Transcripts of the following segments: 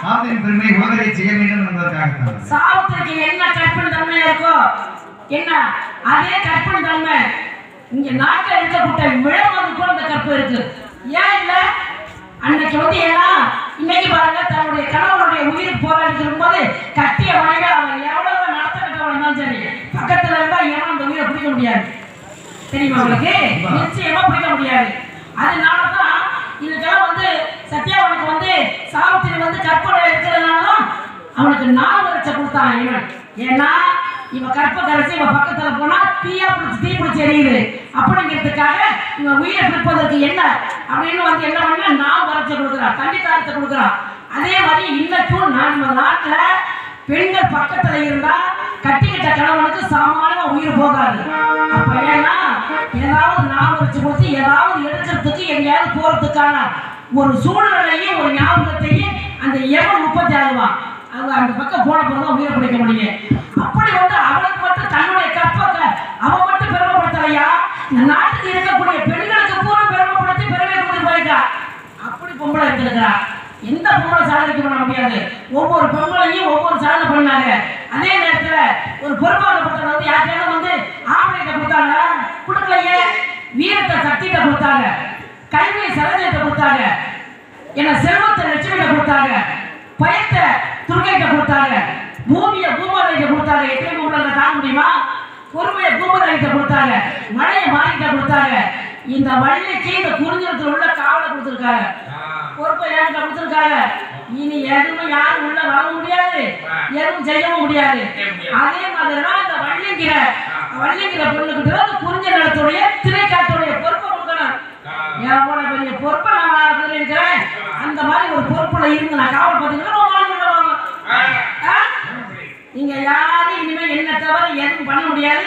சாப்பின் பெருமை உலகத்தை செய்ய வேண்டும் என்பதற்காகத்தான் சாபத்திற்கு என்ன கற்பனை தன்மை இருக்கோ? என்ன? அதே கற்பனை தன்மை. இங்க நாட்டில் இருக்கக்கூடிய விழாவது கூட அந்த கற்பு இருக்கு. ஏன் இல்ல? அன்னைக்கு வந்து ஏன்னா இன்னைக்கு பாருங்க தன்னுடைய கணவனுடைய உயிர் போராடி இருக்கும்போது கட்டிய மனைவி அவன் எவ்வளவு நடத்த கட்டவன் சரி பக்கத்துல இருந்தா ஏன்னா அந்த உயிரை பிடிக்க முடியாது. தெரியுமா உங்களுக்கு? நிச்சயமா பிடிக்க முடியாது. அதனால தான் இதுக்கெல்லாம் வந்து சத்யா அவனுக்கு வந்து சாபத்தில் வந்து கற்பனை இருக்கிறதுனால தான் அவனுக்கு நாலு லட்சம் கொடுத்தான் இவன். ஏன்னா இவன் கற்ப கரைச்சி இவன் பக்கத்துல போனா தீயா பிடிச்சி தீ பிடிச்சி எரியுது. அப்படிங்கிறதுக்காக இவன் உயிரை பிடிப்பதற்கு என்ன? அப்படின்னு வந்து என்ன பண்ண நாலு வரைச்ச கொடுக்குறான். தண்ணி தாரத்தை கொடுக்குறான். அதே மாதிரி இன்னைக்கும் நம்ம நாட்டுல பெண்கள் பக்கத்துல இருந்தா கட்டிக்கிட்ட கணவனுக்கு சாமானியமா உயிர் போகாது. அப்ப ஏன்னா ஏதாவது ஞாபகத்தை வச்சு கொடுத்து ஏதாவது எடுக்கிறதுக்கு எங்கேயாவது போகிறதுக்கான ஒரு சூழ்நிலையும் ஒரு ஞாபகத்தையும் அந்த எவன் உற்பத்தி ஆகுவான் அவங்க அந்த பக்கம் போன பிறகு உயிரை பிடிக்க முடியும் அப்படி வந்து அவளுக்கு மட்டும் தன்னுடைய கற்பக்க அவன் மட்டும் பெருமைப்படுத்தலையா? இந்த நாட்டுக்கு இருக்கக்கூடிய பெண்களுக்கு பூரா பெருமைப்படுத்தி பெருமை கொடுத்து போயிருக்கா? அப்படி பொம்பளை எடுத்துருக்கிறா எந்த பொம்பளை சாதனைக்கு பண்ண முடியாது? ஒவ்வொரு பொம்பளையும் ஒவ்வொரு சாதனை பண்ணாங்க. அதே நேரத்தில் ஒரு பொறுப்பாகப்பட்டவர் வந்து யாருக்காவது வந்து ஆ ஆம்பளைகிட்ட கொடுத்தாங்க. கொடுக்கலையே. வீரத்தை சக்திகிட்ட கொடுத்தாங்க. கல்வியை சரஜத்தை கொடுத்தாங்க. என்ன செல்வத்தை லட்சுமிகிட்ட கொடுத்தாங்க. பயத்தை துர்கைகிட்ட கொடுத்தாங்க. பூமியை பூமாதைகிட்ட கொடுத்தாங்க. எத்தனை பொம்பளை தாங்க முடியுமா? பொறுமையை பூமராகிட்ட கொடுத்தாங்க. மழையை மாறிக்கிட்ட கொடுத்தாங்க. இந்த வள்ளிக்கு இந்த குறிஞ்சிரத்தில் உள்ள காவலை கொடுத்துருக்காங்க. பொறுப்பை என்கிட்ட கொடுத்துருக்காங்க. இனி எதுவும் யாரும் உள்ள வர முடியாது. எதுவும் செய்யவும் முடியாது. அதே மாதிரி தான் இந்த வள்ளிங்கிற வள்ளிங்கிற இந்த குறிஞ்ச நிலத்துடைய திரைக்காட்டுடைய பொறுப்பை கொடுக்கணும். எவ்வளவு பெரிய பொறுப்பை நான் இருக்கிறேன் அந்த மாதிரி ஒரு பொறுப்புல இருந்து நான் காவல் பார்த்தீங்கன்னா? நீங்க யாரும் இனிமே என்ன தவிர எதுவும் பண்ண முடியாது.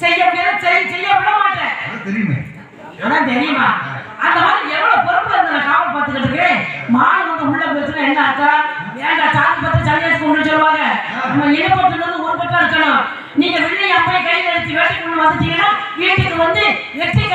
செய்ய முடியாது செய்ய விட மாட்டேன். தெரியுமே. அதான் தெரியுமா அந்த மாதிரி எவ்வளவு பொறுப்புல இருந்து நான் காவல் பார்த்துக்கிட்டு இருக்கேன் மான் வந்து உள்ள போச்சுன்னா என்ன அர்த்தம் வேண்டாம் சாமி பார்த்து சன்னியாசி கொண்டு சொல்லுவாங்க நம்ம இனப்பட்டு வந்து ஒரு பக்கம் இருக்கணும் நீங்க வெள்ளி அப்பை கையில் எடுத்து வேட்டை கொண்டு வந்துட்டீங்கன்னா வீட்டுக்கு வந்து வெற்றிகரமாக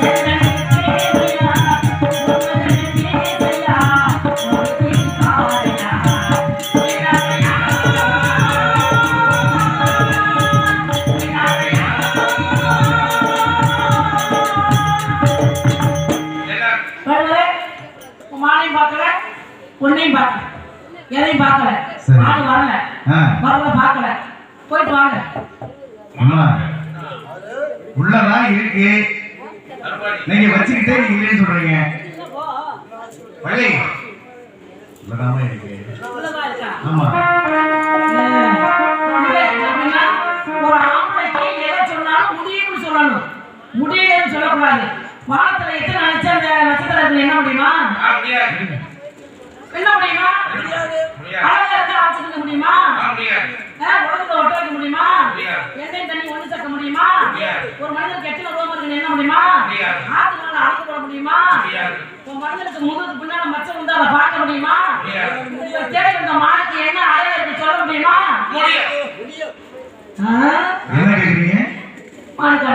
Thank you. ஆமா அப்படின்னா, ஒரு ஆம்பளைக்கு எதை சொன்னாலும் முடியும்னு சொல்லணும் முடியலன்னு சொல்லக்கூடாது வானத்துல எத்தனை நட்சத்திர நட்சத்திரம் இருக்கு? என்ன முடியுமா என்ன முடியுமா ஆச்சுக்க முடியுமா ஆ, உலகத்தை ஒட்ட வைக்க முடியுமா? எண்ணெய் தண்ணி சேர்க்க முடியுமா ஒரு மனிதனுக்கு எத்தனை ரோகம் இருக்குன்னு என்ன முடியுமா ஆத்து மேல அழகு போட முடியுமா ஒரு மனிதனுக்கு முதுகுக்கு பின்னால மச்சம் வந்து அதை பார்க்க முடியுமா? தேடி வந்த மானுக்கு என்ன அழகு இருக்கு சொல்ல முடியுமா? ஆ? என்ன கேக்குறீங்க? மானுக்கு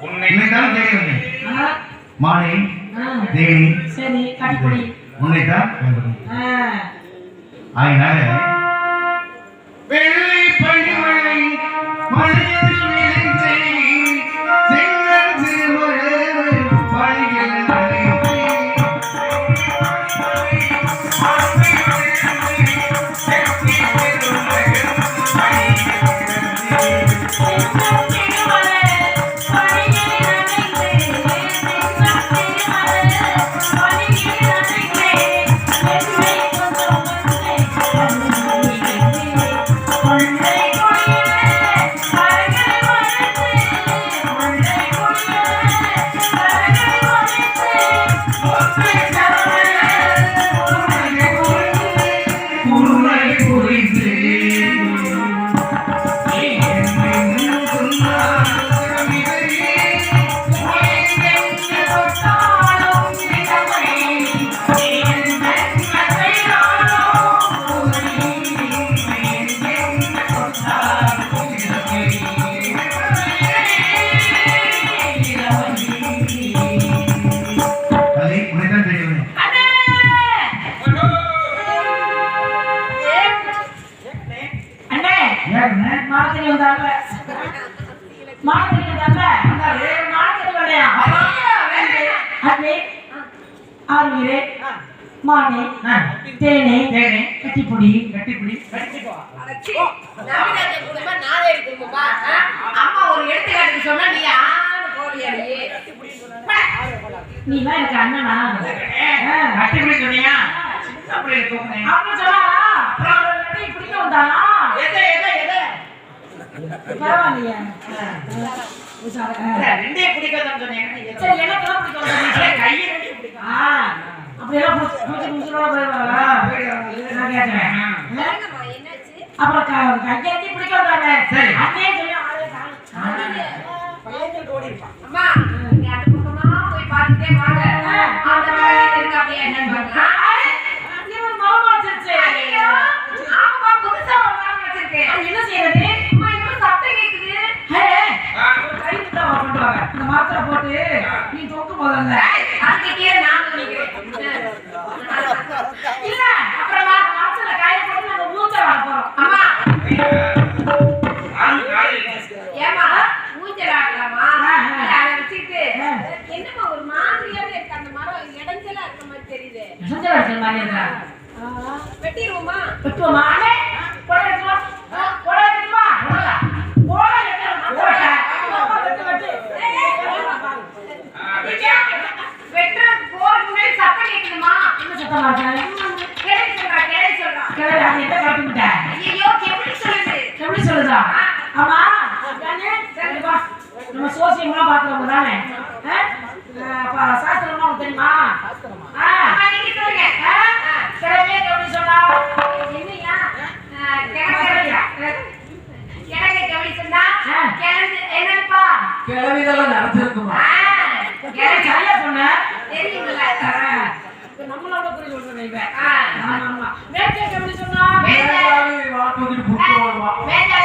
உன்னைத்தான் தேடி வந்தேன் ஆ? மாலை. தேவி சரி கட்டிப்பொடி உன்னைத்தான் ஆ. மாத்திரை வந்தாங்க மாத்திரை வந்தாங்க மாத்திரை வேலையா அண்ணே ஆறுவீரே மானே தேனே தேனே கட்டிப்பொடி. கட்டிப்பிடி நவீனத்தை குடும்பம் நாளே இருக்குங்கப்பா அம்மா ஒரு எடுத்துக்காட்டுக்கு சொன்னா நீ ஆணு நீ. எனக்கு அண்ணனா. கட்டிப்பிடி சொன்னியா? அப்படி தூக்குனேன் வெட்டி பிடிக்க வந்தானா? எதை எதை எதை? பரவாயில்லையே. ரெண்டே சொன்னேன் சரி பிடிக்க வந்தா கையை ரெண்டு போயிடுவாங்களா நான் அப்புறம் கையை கட்டி பிடிக்க வந்தாங்க. சரி. அண்ணே சொல்லி ஆளே காணோம். அம்மா நீங்க அந்த பக்கமா போய் பார்த்துட்டே வாங்க. அந்த மாதிரி இருக்கா அப்படியே என்னன்னு பாருங்க என்ன செய்யறது? அம்மா, இன்னும் சத்தம் கேக்குது. ஹே, ஒரு கை தான் கொண்டு வாங்க. இந்த மாத்திரை போட்டு நீ தொக்கு முதல்ல அதுக்கு கீழே நானும் நிக்கிறேன். இல்ல அப்புறமா மாத்திரை காய போட்டு நம்ம மூத்த வர போறோம் அம்மா, ஆளு காலையில. ஏம்மா, ஊஞ்சல் ஆடலாமா? ஆ, ஆ. இல்ல, அதை வச்சுக்கிட்டு, ஆ. என்னம்மா ஒரு மாதிரியாவே இருக்கு அந்த மரம் இடைஞ்சலா இருக்க மாதிரி தெரியுது சுந்தர வச்ச மாதிரி இருக்கா வெட்டிடுவோமா விட்டுமா அண்ணே போட எடுத்து வா போட எடுத்து வா போடா போட எடுத்து வா வெட்டு வெட்டு ஆ, வெட்டியா? வெட்டுறதுக்கு போறதுக்கு முன்னாடி சத்தம் கேக்குதுமா என்ன சத்தமா இருக்கா கேள்வி சொல்றா கேள்வி சொல்றா கிளவி அது எந்த கட்டி விட்ட ஐயோ எப்படி சொல்லுது எப்படி சொல்லுதா ஆமா தானே சரி வா நம்ம சோசியம்லாம் பார்க்குறவங்க தானே ஆ? ஆ, அப்ப சாஸ்திரம்லாம் உனக்கு தெரியுமா ஆ அம்மா, நீங்க சொல்லுங்க ஆ? கிளவியே எப்படி சொன்னா என்னையா கிழங்கு என்னப்பா? கிளவிதெல்லாம் நடத்திருக்குமா கிழங்கு சரியா சொன்ன. தெரியுங்களா இப்ப நம்மளோட புரிய சொல்றேன் ஆ. ஆமா ஆமா. வேட்டை எப்படி சொன்னா? வேளாவி வாழ்த்துக்கிட்டு புட்டு வருமா வேண்டாம்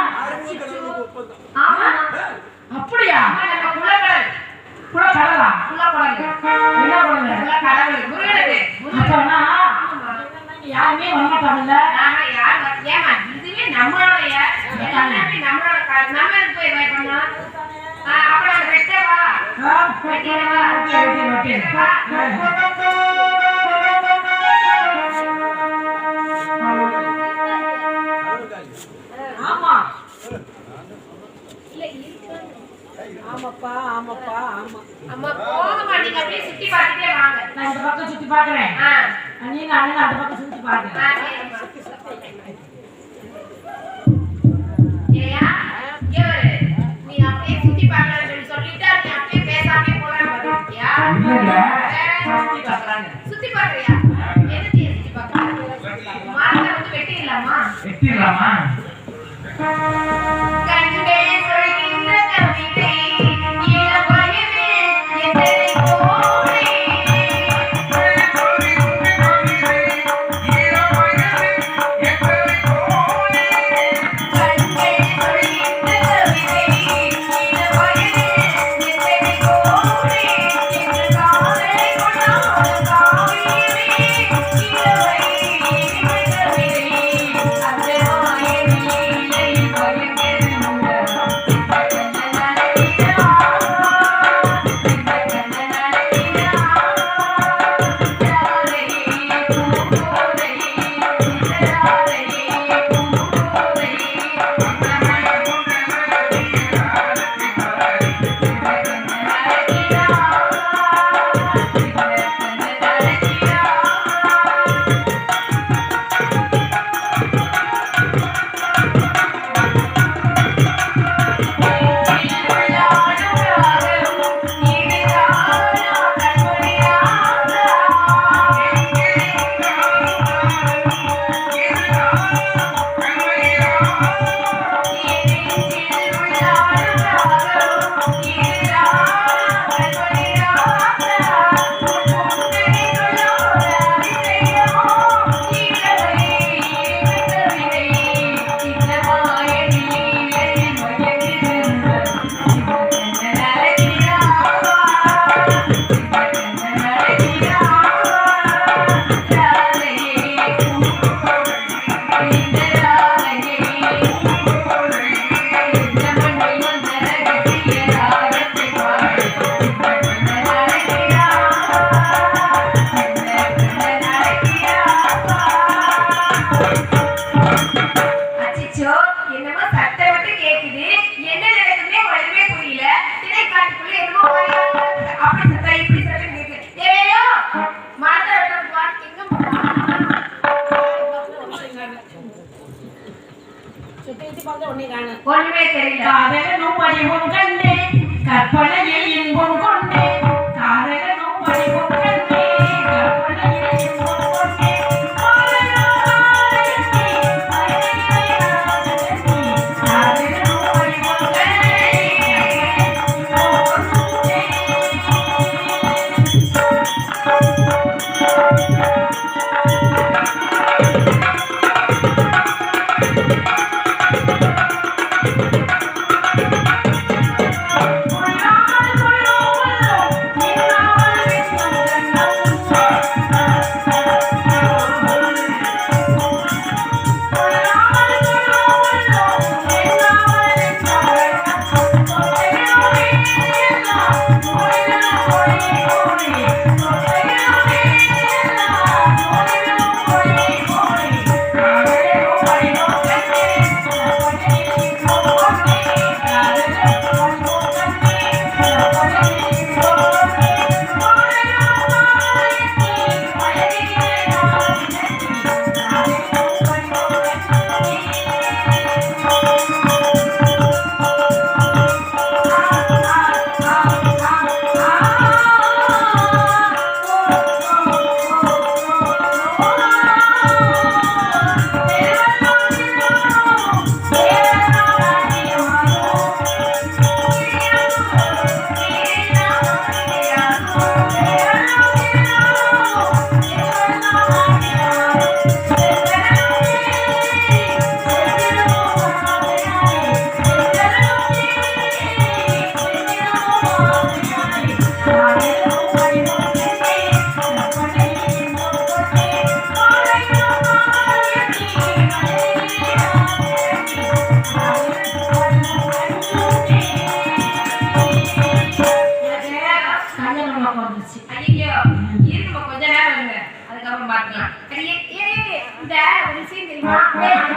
பண்ணுங்க குலக்கடவுள் முருகனுக்கு அப்பனா. யாருமே வரமாட்டாங்கல்ல ஆமா, யார் வ- ஏம்மா, இதுவே நம்மளுடைய எல்லாமே நம்மளோட நம்ம எதுக்கு போய் இது பண்ணோம்? அப்புறம் வெட்டவா? ஆ, வெட்டிடவா? சுத்தி பார்க்கறியா? என்னத்தைய சுத்தி பார்க்கற? மரத்தை வந்து வெட்டிடலாமா? வெட்டிடலாமா? ஒண்ணு காணும் ஒண்ணுமே தெரியல காதல நோம்படியும் கண்ணே கற்பனை இன்பம்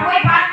ไม่ผ่าน